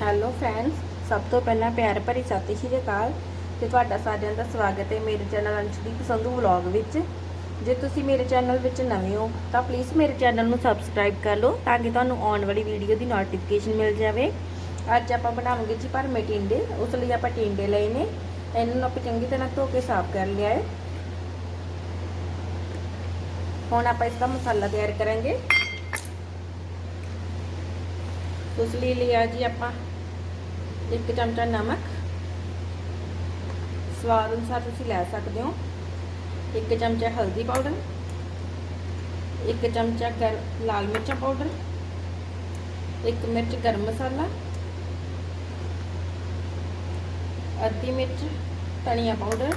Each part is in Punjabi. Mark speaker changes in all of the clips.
Speaker 1: ਹੈਲੋ ਫਰੈਂਡਸ ਸਭ ਤੋਂ ਪਹਿਲਾਂ ਪਿਆਰ ਭਰੀ ਸਤਿ ਸ਼੍ਰੀ ਅਕਾਲ ਤੇ ਤੁਹਾਡਾ ਸਾਰਿਆਂ ਦਾ ਸਵਾਗਤ ਹੈ ਮੇਰੇ ਚੈਨਲ ਅੰਸ਼ਦੀਪ ਸੰਧੂ ਵਲੌਗ ਵਿੱਚ। ਜੇ ਤੁਸੀਂ ਮੇਰੇ ਚੈਨਲ ਵਿੱਚ ਨਵੇਂ ਹੋ, ਤਾਂ ਪਲੀਜ਼ ਮੇਰੇ ਚੈਨਲ ਨੂੰ ਸਬਸਕ੍ਰਾਈਬ ਕਰ ਲਓ ਤਾਂ ਕਿ ਤੁਹਾਨੂੰ ਆਉਣ ਵਾਲੀ ਵੀਡੀਓ ਦੀ ਨੋਟੀਫਿਕੇਸ਼ਨ ਮਿਲ ਜਾਵੇ। ਅੱਜ ਆਪਾਂ ਬਣਾਵਾਂਗੇ ਜੀ ਭਰਮੇ ਟਿੰਡੇ, ਉਸ ਲਈ ਆਪਾਂ ਟਿੰਡੇ ਲਏ ਨੇ। ਇਹਨਾਂ ਨੂੰ ਆਪਾਂ ਚੰਗੀ ਤਰ੍ਹਾਂ ਧੋ ਕੇ ਸਾਫ਼ ਕਰ ਲਿਆ ਹੈ। ਹੁਣ ਆਪਾਂ ਇਸ ਦਾ ਮਸਾਲਾ ਤਿਆਰ ਕਰਾਂਗੇ। ਉਸ ਲਈ ਲਿਆ ਜੀ ਆਪਾਂ ਇੱਕ ਚਮਚਾ ਨਮਕ। ਸਵਾਦ ਅਨੁਸਾਰ ਤੁਸੀਂ ਲੈ ਸਕਦੇ ਹੋ। ਇੱਕ ਚਮਚਾ ਹਲਦੀ ਪਾਊਡਰ। ਇੱਕ ਚਮਚਾ ਗਰ, ਲਾਲ ਮਿਰਚ ਪਾਊਡਰ। ਇੱਕ ਮਿਰਚ ਗਰਮ ਮਸਾਲਾ। ਅੱਧੀ ਮਿਰਚ ਧਨੀਆ ਪਾਊਡਰ।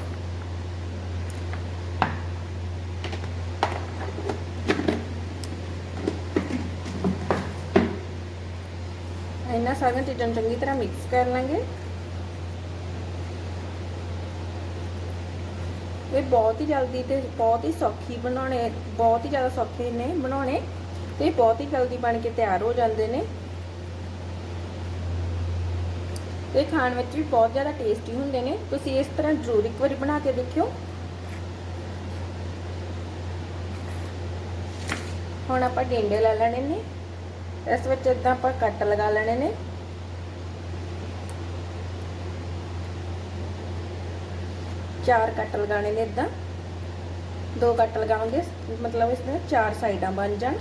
Speaker 1: ਇਹਨਾਂ ਸਾਰੀਆਂ ਚੀਜ਼ਾਂ ਨੂੰ ਚੰਗੀ ਤਰ੍ਹਾਂ ਮਿਕਸ ਕਰ ਲਾਂਗੇ। ਇਹ ਬਹੁਤ ਹੀ ਜਲਦੀ ਤੇ ਬਹੁਤ ਹੀ ਸੌਖੀ ਬਣਾਉਣੇ, ਬਹੁਤ ਹੀ ਜ਼ਿਆਦਾ ਸੌਖੇ ਨੇ ਬਣਾਉਣੇ ਤੇ ਬਹੁਤ ਹੀ ਜਲਦੀ ਬਣ ਕੇ ਤਿਆਰ ਹੋ ਜਾਂਦੇ ਨੇ। ਤੇ ਖਾਣ ਵਿੱਚ ਵੀ ਬਹੁਤ ਜ਼ਿਆਦਾ ਟੇਸਟੀ ਹੁੰਦੇ ਨੇ। ਤੁਸੀਂ ਇਸ ਤਰ੍ਹਾਂ ਜ਼ਰੂਰ ਇੱਕ ਵਾਰੀ ਬਣਾ ਕੇ ਦੇਖਿਓ। ਹੁਣ ਆਪਾਂ ਟਿੰਡੇ ਲੈ ਲੈਣੇ ਨੇ। ਇਸ ਵਿੱਚ ਇਦਾਂ ਆਪਾਂ ਕੱਟ ਲਗਾ ਲੈਣੇ ਨੇ। ਚਾਰ ਕੱਟ ਲਗਾਣੇ ਨੇ ਇਦਾਂ ਦੋ ਕੱਟ ਲਗਾਵਾਂਗੇ, ਮਤਲਬ ਇਸ ਦੇ ਚਾਰ ਸਾਈਡਾਂ ਬਣ ਜਾਣ।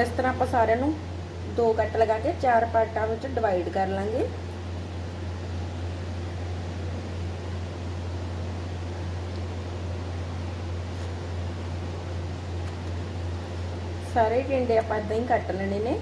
Speaker 1: ਇਸ ਤਰ੍ਹਾਂ ਆਪਾਂ ਸਾਰਿਆਂ ਨੂੰ ਦੋ ਕੱਟ ਲਗਾ ਕੇ ਚਾਰ ਪਾਰਟਾਂ ਵਿੱਚ ਡਿਵਾਈਡ ਕਰ ਲਾਂਗੇ। ਸਾਰੇ ਟਿੰਡੇ ਆਪਾਂ ਇਦਾਂ ਹੀ ਕੱਟ ਲੈਣੇ ਨੇ।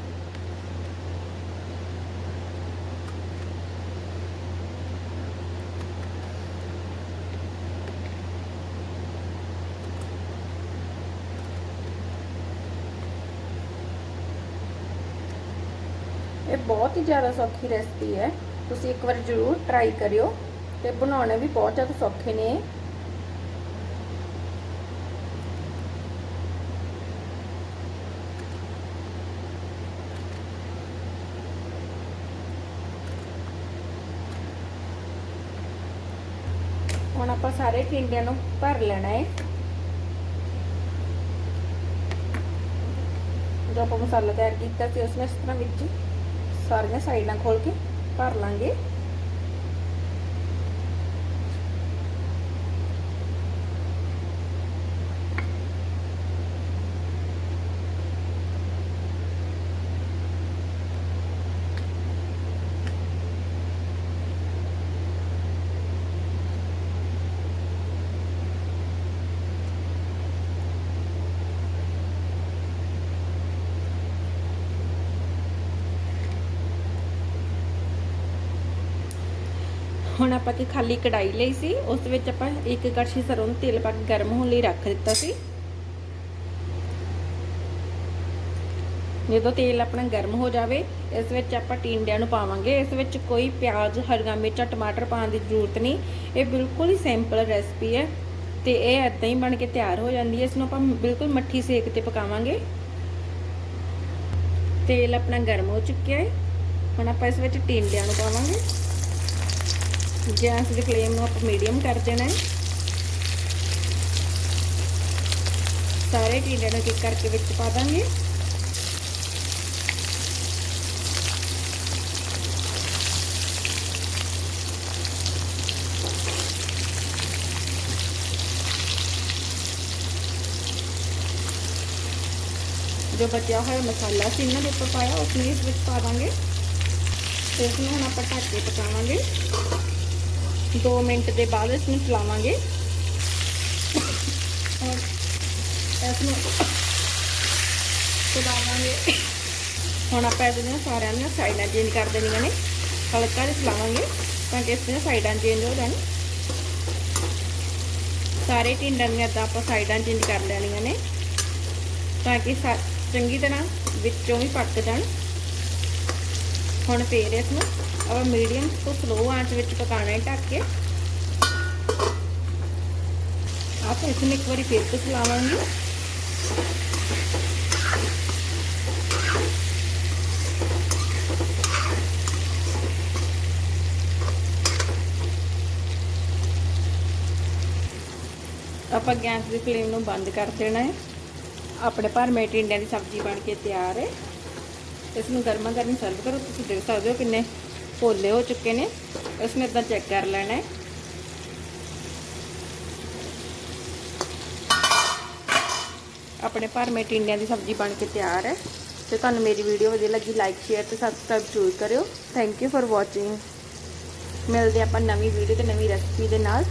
Speaker 1: ਇਹ ਬਹੁਤ ਹੀ ਜ਼ਿਆਦਾ ਸੌਖੀ ਰੈਸਪੀ ਹੈ। ਤੁਸੀਂ ਇੱਕ ਵਾਰ ਜ਼ਰੂਰ ਟਰਾਈ ਕਰਿਓ ਤੇ ਬਣਾਉਣੇ ਵੀ ਬਹੁਤ ਜ਼ਿਆਦਾ ਸੌਖੇ ਨੇ। ਹੁਣ ਆਪਾਂ ਸਾਰੇ ਟਿੰਡਿਆਂ ਨੂੰ ਭਰ ਲੈਣਾ ਹੈ ਜੋ ਆਪਾਂ ਮਸਾਲਾ ਤਿਆਰ ਕੀਤਾ ਸੀ, ਉਸ ਨੂੰ ਇਸ ਤਰ੍ਹਾਂ ਵਿੱਚ ਸਾਰੀਆਂ ਸਾਈਡਾਂ ਖੋਲ ਕੇ ਭਰ ਲਾਂਗੇ। ਹੁਣ ਆਪਾਂ ਕਿ ਖਾਲੀ ਕੜਾਈ ਲਈ ਸੀ, ਉਸ ਵਿੱਚ ਆਪਾਂ ਇੱਕ ਕੜਛੀ ਸਰੋਂ ਦਾ ਤੇਲ ਪਾ ਕੇ ਗਰਮ ਹੋਣ ਲਈ ਰੱਖ ਦਿੱਤਾ ਸੀ। ਜਦੋਂ ਤੇਲ ਆਪਣਾ ਗਰਮ ਹੋ ਜਾਵੇ, ਇਸ ਵਿੱਚ ਆਪਾਂ ਟਿੰਡਿਆਂ ਨੂੰ ਪਾਵਾਂਗੇ। ਇਸ ਵਿੱਚ ਕੋਈ ਪਿਆਜ਼, ਹਰੀਆਂ ਮਿਰਚਾਂ, ਟਮਾਟਰ ਪਾਉਣ ਦੀ ਜ਼ਰੂਰਤ ਨਹੀਂ। ਇਹ ਬਿਲਕੁਲ ਹੀ ਸਿੰਪਲ ਰੈਸਪੀ ਹੈ ਤੇ ਇਹ ਐਦਾਂ ਹੀ ਬਣ ਕੇ ਤਿਆਰ ਹੋ ਜਾਂਦੀ ਹੈ। ਇਸ ਨੂੰ ਆਪਾਂ ਬਿਲਕੁਲ ਮੱਠੀ ਸੇਕ ਤੇ ਪਕਾਵਾਂਗੇ। ਤੇਲ ਆਪਣਾ ਗਰਮ ਹੋ ਚੁੱਕਿਆ ਹੈ। ਹੁਣ ਆਪਾਂ ਇਸ ਵਿੱਚ ਟਿੰਡਿਆਂ ਨੂੰ ਪਾਵਾਂਗੇ। ਗੈਸ ਦੀ ਫਲੇਮ ਨੂੰ ਆਪਾਂ ਮੀਡੀਅਮ ਕਰ ਦੇਣਾ ਹੈ ਸਾਰੇ ਟਿੰਡਿਆਂ ਨੂੰ ਇੱਕ ਕਰਕੇ ਵਿੱਚ ਪਾ ਦਾਂਗੇ ਜੋ ਬਚਿਆ ਹੋਇਆ ਮਸਾਲਾ ਸੀ ਇਹਨਾਂ ਦੇ ਉੱਪਰ ਪਾਇਆ ਉਸ ਨੂੰ ਇਸ ਵਿੱਚ ਪਾ ਦਾਂਗੇ ਤੇ ਇਸ ਨੂੰ ਹੁਣ ਆਪਾਂ ਢੱਕ ਕੇ ਪਕਾਵਾਂਗੇ 2 ਮਿੰਟ ਦੇ ਬਾਅਦ ਇਸ ਨੂੰ ਚਲਾਵਾਂਗੇ। ਔਰ ਇਸ ਨੂੰ ਚਲਾਵਾਂਗੇ। ਹੁਣ ਆਪਾਂ ਇਹਦੇ ਨਾਲ ਸਾਰਿਆਂ ਦੀਆਂ ਸਾਈਡਾਂ ਚੇਂਜ ਕਰ ਦੇਣੀਆਂ ਨੇ। ਹਲਕਾ ਜਿਹਾ ਚਲਾਵਾਂਗੇ ਤਾਂ ਕਿ ਇਸ ਦੀਆਂ ਸਾਈਡਾਂ ਚੇਂਜ ਹੋ ਜਾਣ। ਸਾਰੇ ਟਿੰਡਾਂ ਦੀਆਂ ਤਾਂ ਆਪਾਂ ਸਾਈਡਾਂ ਚੇਂਜ ਕਰ ਲੈਣੀਆਂ ਨੇ। ਤਾਂ ਕਿ ਚੰਗੀ ਤਰ੍ਹਾਂ ਵਿੱਚੋਂ ਵੀ ਪੱਕ ਜਾਣ। ਹੁਣ ਫੇਰ ਇਸ ਨੂੰ ਔਰ ਮੀਡੀਅਮ ਤੋਂ ਸਲੋ ਆਂਚ ਵਿੱਚ ਪਕਾਣਾ ਹੈ ਢੱਕ ਕੇ। ਆਪਾਂ ਇਸ ਨੂੰ ਇੱਕ ਵਾਰੀ ਫੇਰ ਤੋਂ ਚਲਾਵਾਂਗੇ। ਆਪਾਂ ਗੈਸ ਦੀ ਫਲੇਮ ਨੂੰ ਬੰਦ ਕਰ ਦੇਣਾ ਹੈ। ਆਪਣੇ ਭਰਮੇ ਟਿੰਡਿਆਂ ਦੀ ਸਬਜ਼ੀ ਬਣ ਕੇ ਤਿਆਰ ਹੈ। ਇਸ ਨੂੰ ਗਰਮਾ ਗਰਮ ਸਰਵ ਕਰੋ। ਤੁਸੀਂ ਦੇਖ ਸਕਦੇ ਹੋ ਕਿੰਨੇ ਪੋਲੇ ਹੋ ਚੁੱਕੇ ਨੇ ਇਸ ਨੂੰ ਇਦਾਂ ਚੈੱਕ ਕਰ ਲੈਣਾ ਆਪਣੇ ਆਪਣੇ ਭਰਮੇ ਟਿੰਡਿਆਂ ਦੀ ਸਬਜ਼ੀ ਬਣ ਕੇ ਤਿਆਰ ਹੈ। ਤੇ ਤੁਹਾਨੂੰ ਮੇਰੀ ਵੀਡੀਓ ਵਧੀਆ ਲੱਗੀ ਲਾਈਕ ਸ਼ੇਅਰ ਤੇ ਸਬਸਕ੍ਰਾਈਬ ਜ਼ਰੂਰ ਕਰਿਓ। ਥੈਂਕ ਯੂ ਫॉर ਵਾਚਿੰਗ ਮਿਲਦੇ ਆਪਾਂ ਨਵੀਂ ਵੀਡੀਓ ਤੇ ਨਵੀਂ ਰੈਸਪੀ ਦੇ ਨਾਲ।